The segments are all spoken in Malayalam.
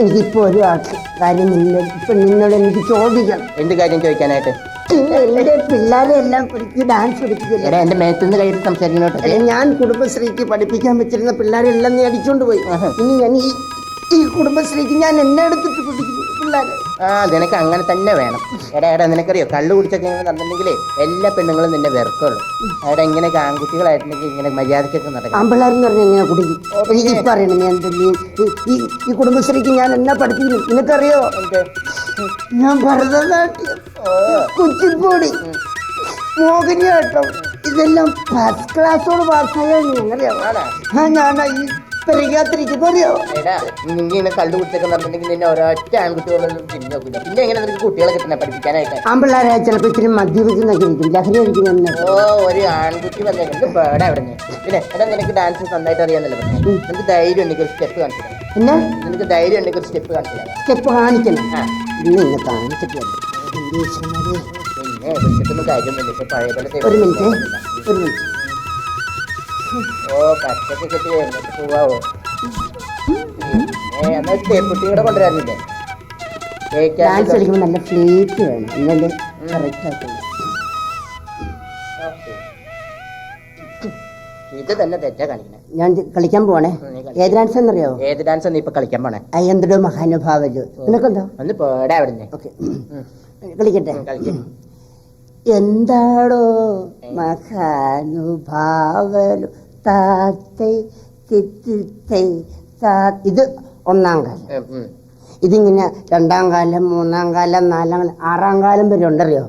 എനിക്കിപ്പോ ഒരു കാര്യം നിന്നെ ഇപ്പൊ നിന്നോട് എനിക്ക് ചോദിക്കണം എന്ത് കാര്യം ചോദിക്കാനായിട്ട്? എന്റെ പിള്ളേരെ എല്ലാം കുറിച്ച് ഡാൻസ് പഠിപ്പിക്കില്ല എടാ എന്റെ മേത്തുനിന്ന് കയ്യിൽ സംസാരിക്കുന്നോട്ടെ അല്ലെ ഞാൻ കുടുംബശ്രീക്ക് പഠിപ്പിക്കാൻ വെച്ചിരുന്ന പിള്ളേരെല്ലാം നീ അടിച്ചോണ്ട് പോയി. ഇനി ഞാൻ ഈ ഈ കുടുംബശ്രീക്ക് ഞാൻ എന്നെ എടുത്തിട്ട് പഠിക്കുന്നു പിള്ളേരെ. ആ നിനക്ക് അങ്ങനെ തന്നെ വേണം. എടാ എടാ നിനക്കറിയോ? കള്ളു കുടിച്ചൊക്കെ ഇങ്ങനെ നടന്നിട്ടുണ്ടെങ്കിലേ എല്ലാ പെണ്ണുങ്ങളും നിന്നെ വെറുക്കുള്ളൂ. അവിടെ ഇങ്ങനെ ആൺകുട്ടികളായിട്ടുണ്ടെങ്കിൽ ഇങ്ങനെ മര്യാദക്കൊക്കെ നടക്കും ആമ്പിള്ളേരെന്ന് പറഞ്ഞാൽ എങ്ങനെ കുടിക്കും എനിക്ക് ഇപ്പൊ അറിയണം നീ എന്ത് നീ ഈ- കുടുംബശ്രീക്ക് ഞാൻ എന്നാ പഠിപ്പിക്കുന്നു? നിനക്കറിയോ? ഞാൻ ഭരതനാട്യം കുച്ചിപ്പൊടി മോഹിനിയാട്ടം. ഇതെല്ലാം ഫസ്റ്റ് ക്ലാസ്സോട് ഞങ്ങളറിയാം ആണോ? ആ ഞാൻ ഈ പെരുകാത്തിരിക്കുന്നു അറിയോ എടാ കള്ളു നടന്നിട്ടുണ്ടെങ്കിൽ നിന്നെ ഒരൊറ്റ ആൺകുട്ടികളൊന്നും പിന്നെ നോക്കില്ല പിന്നെ എങ്ങനെ നിനക്ക് കുട്ടികളെ കിട്ടണേ പഠിപ്പിക്കാനായിട്ട്? ആമ്പിള്ളേരെ ചിലപ്പോൾ ഇച്ചിരി മദ്യപിക്കുന്നൊക്കെ ഇരിക്കും ലഹരി അടിക്കുന്ന ഓ ഒരു ആൺകുട്ടി വന്നേക്കുന്നത് പേടാ അവിടെ പിന്നെ എടാ നിനക്ക് ഡാൻസ് നന്നായിട്ട് അറിയാന്നല്ലോ നിനക്ക് ധൈര്യം ഉണ്ടെങ്കിൽ ഒരു സ്റ്റെപ്പ് കാണിച്ചു പിന്നെ നിനക്ക് ധൈര്യം ഉണ്ടെങ്കിൽ ഒരു സ്റ്റെപ്പ് കാണിച്ചു കാണിക്കണം. ഇന്ന് ഇങ്ങനെ കാണിച്ചിട്ടില്ല ഒരു മിനിറ്റ് ഒരു മിനിറ്റ് ഓ പച്ചക്ക് കെട്ടി. എന്നിട്ട് പോവാവോ ഏ എന്നാ തേപ്പുട്ടി കൂടെ കൊണ്ടുവരാറില്ലേ ഡാൻസ് കളിക്കുമ്പോൾ നല്ല ഫ്ലേറ്റ് വേണം. കറക്റ്റ് ഇത് തന്നെ തെറ്റാ ഞാൻ കളിക്കാൻ പോവാണേ. ഏത് ഡാൻസ് എന്നറിയോ? ഏത് ഡാൻസ് ആണ് ഇപ്പൊ കളിക്കാൻ പോണേ? അയ്യന്തടോ മഹാനുഭാവലു നിനക്കെന്തോ? ഒന്ന് പേടാ അവിടുന്ന്. ഓക്കെ. കളിക്കട്ടെ. കളിക്കും. എന്താടോ മഹാനുഭാവലു താത്തൈ തിത്തിത്തൈ താ ഇത് ഒന്നാം കാലം. ഇതിങ്ങനെ രണ്ടാം കാലം മൂന്നാം കാലം നാലാം കാലം ആറാം കാലം വരെ ഉണ്ടറിയോ?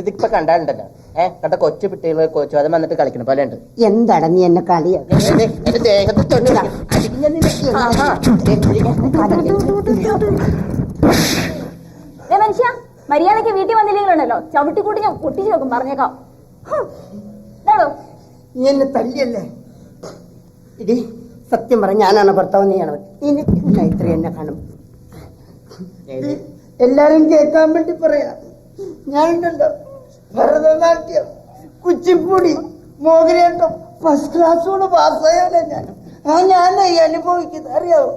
ഇതിപ്പോ കണ്ടാലുണ്ടല്ലോ. ഏഹ് കണ്ട കൊച്ചു പിട്ടികൾ കൊച്ചു അത് വന്നിട്ട് കളിക്കണ പോലെ ഉണ്ട്. എന്താണ് നീ എന്നെ കളിയാ? മനുഷ്യ മര്യാദയ്ക്ക് വീട്ടിൽ വന്നില്ലെങ്കിലുണ്ടല്ലോ. ചവിട്ടിക്കൂട്ടി ഞാൻ പൊട്ടിച്ചു നോക്കും പറഞ്ഞേക്കാം. ഇതാണോ? നീ എന്നെ തല്ലിയല്ലേ? ഇടി സത്യം പറ ഞാനാണ് ഭർത്താവ് നീയാണ് എനിക്ക് ഇത്ര എന്നെ കാണും. എല്ലാരും കേൾക്കാൻ വേണ്ടി പറയാ. ഞാനുണ്ടല്ലോ. ഭരതനാട്യം കുച്ചിപ്പുടി മോഹിനിയാട്ടം ഫസ്റ്റ് ക്ലാസ്സോട് പാസ്സായാലേ ഞാൻ. ആ ഞാനായി അനുഭവിക്കുന്നത്. അറിയാവോ?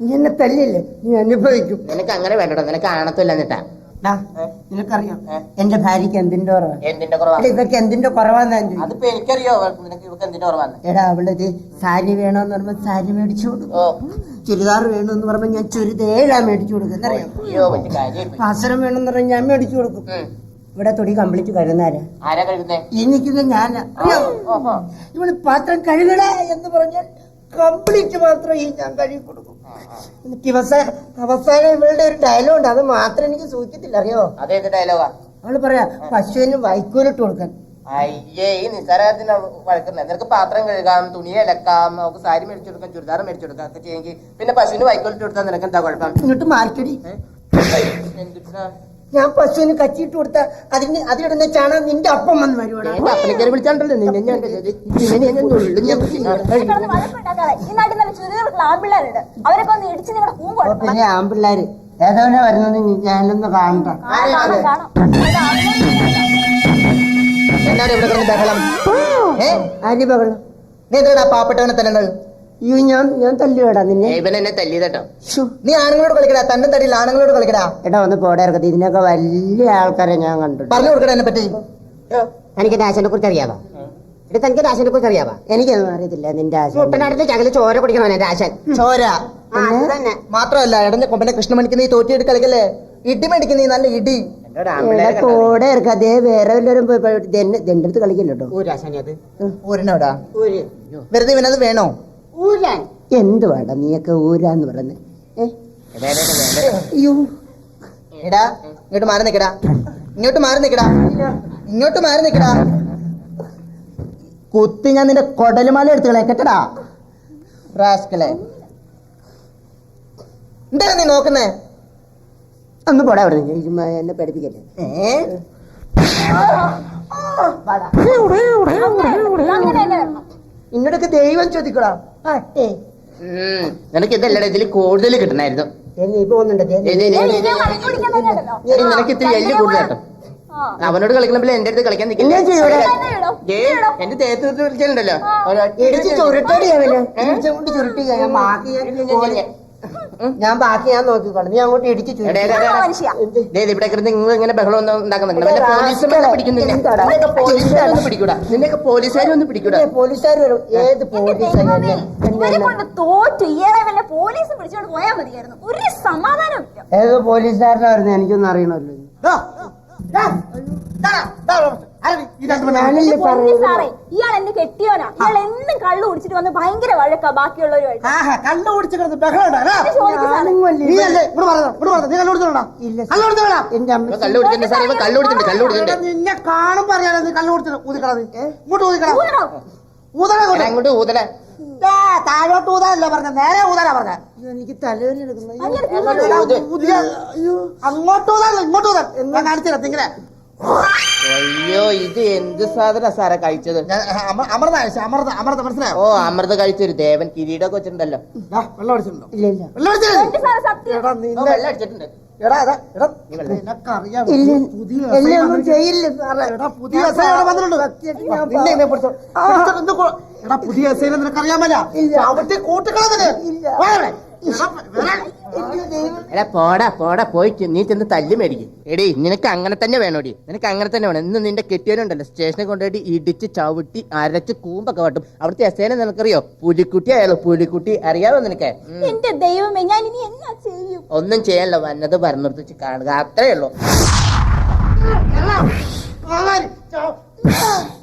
നീ എന്നെ തല്ലിയല്ലേ? നീ അനുഭവിക്കും. നിനക്ക് അങ്ങനെ വേണ്ടോ നിനക്ക് ആണത്തില്ല എന്നിട്ടാ. നിനക്കറിയാം? എന്റെ ഭാര്യക്ക് എന്തിന്റെ കുറവാണ് എന്തിന്റെ കുറവാണ് എടാ, ഇവക്ക് എന്തിന്റെ കുറവാന്ന് അതിപ്പോ എനിക്കറിയോ നിനക്ക് ഇവക്ക് എന്തിന്റെ കുറവാണ് എടാ അവളത് സാരി വേണോന്ന് പറയുമ്പോ സാരി മേടിച്ചു കൊടുക്കും. ചുരിദാർ വേണമെന്ന് പറയുമ്പോ ഞാൻ ചുരിദേഴാ മേടിച്ചു കൊടുക്കും. എന്നറിയാം വേണോന്ന് പാസരം വേണമെന്ന് പറഞ്ഞാൽ ഞാൻ മേടിച്ചു കൊടുക്കും. ഇവിടെ തൊടി കംപ്ലീറ്റ് കരുന്നാരാ ആരാ കഴുകുന്നേ? ഈ നിൽക്കുന്ന ഞാൻ ഓഹോ. ഇവൾ പാത്രം കഴുകട എന്ന് പറഞ്ഞാൽ കംപ്ലീറ്റ് മാത്രം ഈ ഞാൻ കഴുകി കൊടുക്കും. എന്നിട്ട് അവസാനം അവസാനം ഇവളുടെ ഒരു ഡയലോഗ് ഉണ്ട്. അത് മാത്രം എനിക്ക് സൂചിച്ചിട്ടില്ല അറിയോ? അതേത് ഡയലോഗാ അവൾ പറയാ പശുവിന് വൈക്കോലിട്ട് കൊടുക്കാൻ. അയ്യേ ഈ നിസ്സാരത്തിന് വഴക്കുന്നത് നിനക്ക് പാത്രം കഴുകാം തുണി അലക്കാം നമുക്ക് സാരി മേടിച്ചു കൊടുക്കാം ചുരിദാർ മേടിച്ചു കൊടുക്കാം ഒക്കെ ചെയ്യെങ്കിൽ പിന്നെ പശുവിന് വൈക്കോലിട്ട് കൊടുത്താൽ നിനക്ക് എന്താ കുഴപ്പം? ഇങ്ങോട്ട് മാർക്കടി എന്തിനാ ഞാൻ പശുവിന് കച്ചിട്ട് കൊടുത്ത അതിന് അതിലിടുന്ന ചാണകം നിന്റെ അപ്പം വന്ന് അപ്പനക്കാരെ വിളിച്ചാണ്ടല്ലോ. നിന്നെ ഞാൻ നിന്നെ പിന്നെ ആമ്പിള്ളാര് ഏതാ വരുന്നത് ഞാനൊന്ന് കാണണ്ട. ഇവിടെ ബഹളം? ഏ ആര് ബഹളം? നീ എന്തിനാ പാവപ്പെട്ടവനെ തല്ലുന്നത് അയ്യോ ഞാൻ ഞാൻ തല്ലുവേടാ നിന്നെ. ഇവൻ എന്നെ തല്ലിയതട്ടോ. നീ ആണുങ്ങളോട് കളിക്കടാ തന്നെ തടിയിൽ ആണുങ്ങളോട് കളിക്കടാ. എടാ ഒന്ന് പോടെ ഇറക്കത്തി. ഇതിനൊക്കെ വലിയ ആൾക്കാരെ ഞാൻ കണ്ടു പറഞ്ഞു കൊടുക്കടാ എന്നെ പറ്റി. എനിക്ക് ദാശനെ കുറിച്ച് അറിയാവാ? എടാ തനിക്ക് രാശനെ കുറിച്ച് അറിയാവാ? എനിക്കൊന്നും അറിയത്തില്ല നിന്റെ ആശ മുട്ടനടുത്ത് ചകൽ ചോര കുടിക്കണോ രാശൻ ചോര. മാത്രമല്ല ഇടഞ്ഞ കൊമ്പനെ കൃഷ്ണമണിക്ക് നീ തോറ്റിയിട്ട് കളിക്കല്ലേ? ഇടി മേടിക്ക് നീ നല്ല ഇടി. എന്നോട് എടാ ആമ്പിള്ളേരെ കണ്ടാ പോടെ ഇറക്ക അതേ വേറെ വല്ലവരും പോയി ഇതെന്റെ അടുത്ത് കളിക്കില്ല കേട്ടോ? ഊരിനോടാ വെറുതെ ഇവനത് വേണോ? ഊരാൻ. എന്ത് വേണ്ട നീയൊക്കെ ഊരാന്ന് പറയുന്നത്? ഏ? എടാ, എടാ, എടാ, അയ്യോ. എടാ ഇങ്ങോട്ട് മാറി നിക്കടാ ഇങ്ങോട്ട് മാറി നിക്കടാ ഇങ്ങോട്ട് മാറി നിക്കടാ കുത്തി ഞാൻ നിന്റെ കൊടലുമാല എടുത്തുകളെ കളയാ കേട്ടടാ. റാസ്കലെ. എന്താ നീ നോക്കുന്നേ? അന്ന് പോടാ അവിടെ. എന്നെ പഠിപ്പിക്കല്ലേ ഇങ്ങോട്ടൊക്കെ ദൈവം ചോദിക്കടാ. നിനക്ക് ഇതല്ലേ ഇതിൽ കൂടുതൽ കിട്ടണായിരുന്നു. നിനക്ക് ഇത്തിരി എല്ല് കൂടുതൽ കേട്ടോ അവനോട് കളിക്കണപ്പോൾ എന്റെ അടുത്ത് കളിക്കാൻ നിൽക്കില്ല. എന്റെ തേത്ത് വിളിച്ചിട്ടുണ്ടല്ലോ ചുരുട്ടി ചുരുട്ടി ഞാൻ ബാക്കി ഞാൻ- നോക്കിക്കോളാം നീ അങ്ങോട്ട് ഇടിച്ച് ഇവിടെ കിടന്ന് നിങ്ങൾ ഇങ്ങനെ ബഹളം ഒന്നും ഉണ്ടാക്കുന്നുണ്ട് വല്ല പോലീസുകാരെ റാസ്കലേ. പിടിക്കുന്നില്ല എന്താടാ? നിന്നെയൊക്കെ പോലീസുകാരൊന്നും പിടിക്കൂടാ നിന്നെയൊക്കെ പോലീസുകാരൊന്നും പിടിക്കൂടാ പോലീസുകാർ വരും ഏത് പോലീസ് ദൈവമേ, കൊണ്ട് തോറ്റു ഇയാളെ വല്ല പോലീസ് പിടിച്ചോണ്ട് പോയാൽ മതിയായിരുന്നു ഒരു സമാധാനം ഏത് പോലീസുകാരനായിരുന്നു എനിക്കൊന്നും അറിയണമല്ലോ ഇയാൾ എന്നെ കെട്ടിയോനാ ഇയാൾ എന്നും കള്ളു കുടിച്ചിട്ട് വന്ന് ഭയങ്കര വഴക്കാ ബാക്കിയുള്ളവരുമായിട്ട്. കള്ളു കുടിച്ച് കിടന്ന് ബഹളം ഉണ്ടാ ഇത് ചോദിക്ക് സാറേ. ഞാനും വല്ലേ നീ അല്ലേ ഇവിടെ പറഞ്ഞോ ഇവിടെ പറഞ്ഞോ നീ കള്ളു കുടിച്ചോണ്ടാ ഇല്ല കള്ളു കുടിച്ചോടാ എന്റെ അമ്മ ഇവൻ കള്ളു സാറേ? ഇവൻ കള്ളു കുടിച്ചിട്ടുണ്ട് കള്ളു കുടിച്ചിട്ടുണ്ട് നിന്നെ കാണും അറിയാലോ നീ കള്ളു കുടിച്ചത് ഊതിക്കളത് ഇങ്ങോട്ട്? ഊതണ? എടാ, അങ്ങോട്ട് ഊതല താഴോട്ട് ഊതാനല്ല പറഞ്ഞ? നേരെ ഊതാനാ പറഞ്ഞ. എനിക്ക് തലവേദന എടുക്കുന്നു. അങ്ങോട്ട് ഊതാനല്ല ഇങ്ങോട്ട് ഊതാൻ. ഞാൻ കാണിച്ചു ഇങ്ങനെ അയ്യോ ഇത് എന്ത് സാധന സാറെ കഴിച്ചത്? ഞാൻ അമ- അമൃത കഴിച്ചു? അമൃത അമൃത മനസ്സിലായോ? ഓ അമൃത കഴിച്ചൊരു ദേവൻ കിരീടമൊക്കെ വെച്ചിട്ടുണ്ടല്ലോ. ദാ, വെള്ളം അടിച്ചിട്ടുണ്ടോ? ഇല്ല ഇല്ല. വെള്ളം അടിച്ചില്ലേ? എടാ ഓ, നിന്നെ വെള്ളം അടിച്ചിട്ടുണ്ട്. എടാ എടാ എടാ നീ വെള്ളം നിനക്കറിയാം ഇല്ല പുതിയ എന്നെ SI ഒന്നും ചെയ്യില്ല സാറേ. എടാ പുതിയ വന്നിട്ടുണ്ട്. ഞാൻ നിന്നെ പിടിച്ചോ. പിടിച്ചോ, എന്ത് കൊ- എടാ പുതിയ നിനക്കറിയാമല്ല ഇല്ല. എടാ പോടാ പോടാ പോയിട്ട് നീ ചെന്ന് തല്ലി മേടിക്കും എടി നിനക്ക് അങ്ങനെ തന്നെ വേണോടി നിനക്ക് അങ്ങനെ തന്നെ വേണം ഇന്ന് നിന്റെ കെട്ടിയവനുണ്ടല്ലോ സ്റ്റേഷനിൽ കൊണ്ടുപോയിട്ട് ഇടിച്ച് ചവിട്ടി അരച്ച് കൂമ്പൊക്കെ വട്ടും അവിടുത്തെ എസേനെ നിനക്കറിയോ പുലിക്കുട്ടി ആയാലോ പുലിക്കുട്ടി അറിയാവോ നിനക്ക്. എന്റെ ദൈവമേ ഞാൻ ഇനി എന്നാ ചെയ്യും ഒന്നും ചെയ്യല്ലോ വന്നത് പറഞ്ഞിട്ട് വെച്ച് കാണുക അത്രേ ഉള്ളൂ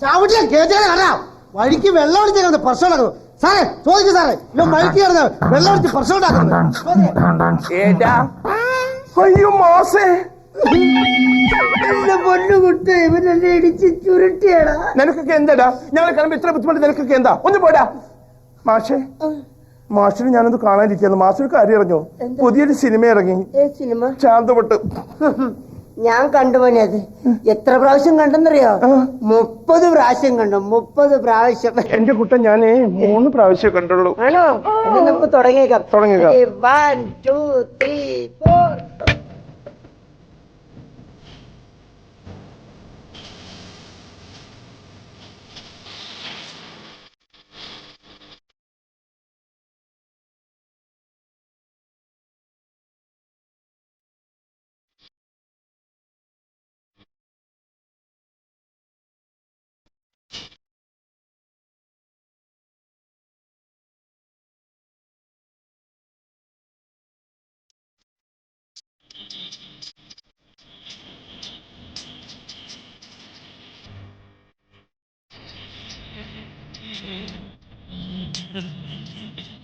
ചാവിട്ടില്ല കേട്ടാ വഴിക്ക് വെള്ളം അടിച്ച് കിടന്ന് പ്രശ്നം സാറേ ചോദിക്കും സാറേ. ഇവൻ വഴിക്ക് കിടന്ന് വെള്ളം അടിച്ച് പ്രശ്നം ഉണ്ടാക്കുന്നത്. ഏടാ അയ്യോ ചുരുട്ടിയടാ. നിനക്കൊക്കെ എന്താടാ? ഞങ്ങൾ കാണുമ്പോ ഇത്ര ബുദ്ധിമുട്ട് നിനക്കൊക്കെ എന്താ? ഒന്ന് പോടാ. മാഷേ മാഷിന് ഞാനൊന്ന് കാണാനിരിക്കുന്നു മാഷൊരു കാര്യം അറിഞ്ഞോ? പുതിയൊരു സിനിമ ഇറങ്ങി. ഏ സിനിമ? ശാന്തപ്പെട്ട് ഞാൻ കണ്ടു പോനെ അത്. എത്ര പ്രാവശ്യം കണ്ടെന്നറിയോ. മുപ്പത് പ്രാവശ്യം കണ്ടു. മുപ്പത് പ്രാവശ്യം. എന്റെ കുട്ടൻ ഞാനേ മൂന്ന് പ്രാവശ്യം കണ്ടുള്ളൂ. ആണോ? തുടങ്ങിയേക്കാം. തുടങ്ങിയേക്കാം. One two three Mm-hmm.